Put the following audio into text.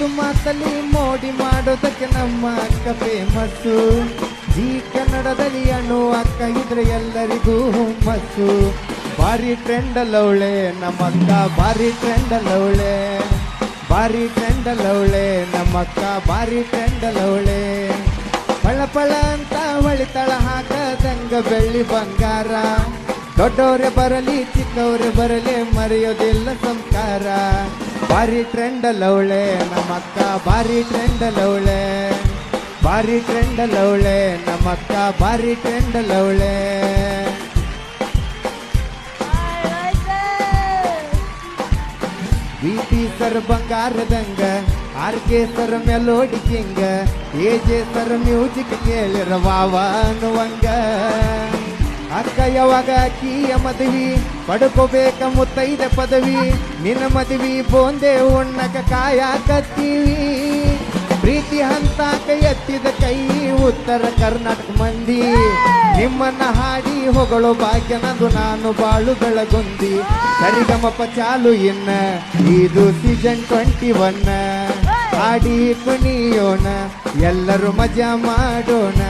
ಮಾತು ಮಾತಲ್ಲಿ ಮೋಡಿ ಮಾಡೋದಕ್ಕೆ ನಮ್ಮ ಅಕ್ಕ ಫೇಮಸ್ಸು ಈ ಕನ್ನಡದಲ್ಲಿ ಅಣ್ಣು, ಅಕ್ಕ ಇದ್ರೆ ಎಲ್ಲರಿಗೂ ಹುಮ್ಮಸ್ಸು. ಭಾರಿ ಟ್ರೆಂಡ್ ಅಲ್ಲವಳೆ ನಮ್ಮಕ್ಕ ಬಾರಿ ಟ್ರೆಂಡ್ ಅಲ್ಲವಳೆ ಭಾರಿ ಟ್ರೆಂಡ್ ಅಲ್ಲವಳೆ ನಮ್ಮಕ್ಕ ಭಾರಿ ಟ್ರೆಂಡ್ ಅಲ್ಲವಳೆ ಪಳ ಪಳ ಅಂತ ಹೊಳಿತಳ ಹಾಕದಂಗ ಬೆಳ್ಳಿ ಬಂಗಾರ. ದೊಡ್ಡವ್ರೆ ಬರಲಿ, ಚಿಕ್ಕವ್ರೆ ಬರಲಿ, ಮರೆಯೋದಿಲ್ಲ ಸಂಸ್ಕಾರ. ಭಾರಿ ಟ್ರೆಂಡ್ ಅಲ್ಲವಳೆ ನಮ್ಮಕ್ಕ ಭಾರಿ ಟ್ರೆಂಡ್ ಅಲ್ಲವಳೆ ಭಾರಿ ಟ್ರೆಂಡ್ ನಮ್ಮಕ್ಕ ಭಾರಿ ಟ್ರೆಂಡ್ ಅಲ್ಲವಳೆ ವಿ ಪಿ ಸರ್ ಬಂಗಾರದಂಗ R K sir melody king A J sir music ಕೇಳಿರ ವಾವ ಅನ್ನುವಂಗ. ಅಕ್ಕ ಯಾವಾಗ ಅಕ್ಕಿಯ ಮದುವಿ? ಪಡ್ಕೋಬೇಕ ಮುತ್ತೈದ ಪದವಿ. ನಿನ್ನ ಮದುವಿ ಬೋಂದೆ ಉಣ್ಣಕ ಕಾಯಾಕತ್ತೀವಿ ಪ್ರೀತಿ ಹಂತ ಎತ್ತಿದ ಕೈ, ಉತ್ತರ ಕರ್ನಾಟಕ ಮಂದಿ. ನಿಮ್ಮನ್ನ ಹಾಡಿ ಹೊಗಳು ಭಾಗ್ಯ ನಂದು, ನಾನು ಬಾಳು ಬೆಳಗುಂದಿ ಸರಿಗಮಪ ಚಾಲು ಇನ್ನ, ಇದು ಸೀಸನ್ ಟ್ವೆಂಟಿ ಒನ್ ಹಾಡಿ ಕುಣಿಯೋಣ, ಎಲ್ಲರೂ ಮಜಾ ಮಾಡೋಣ.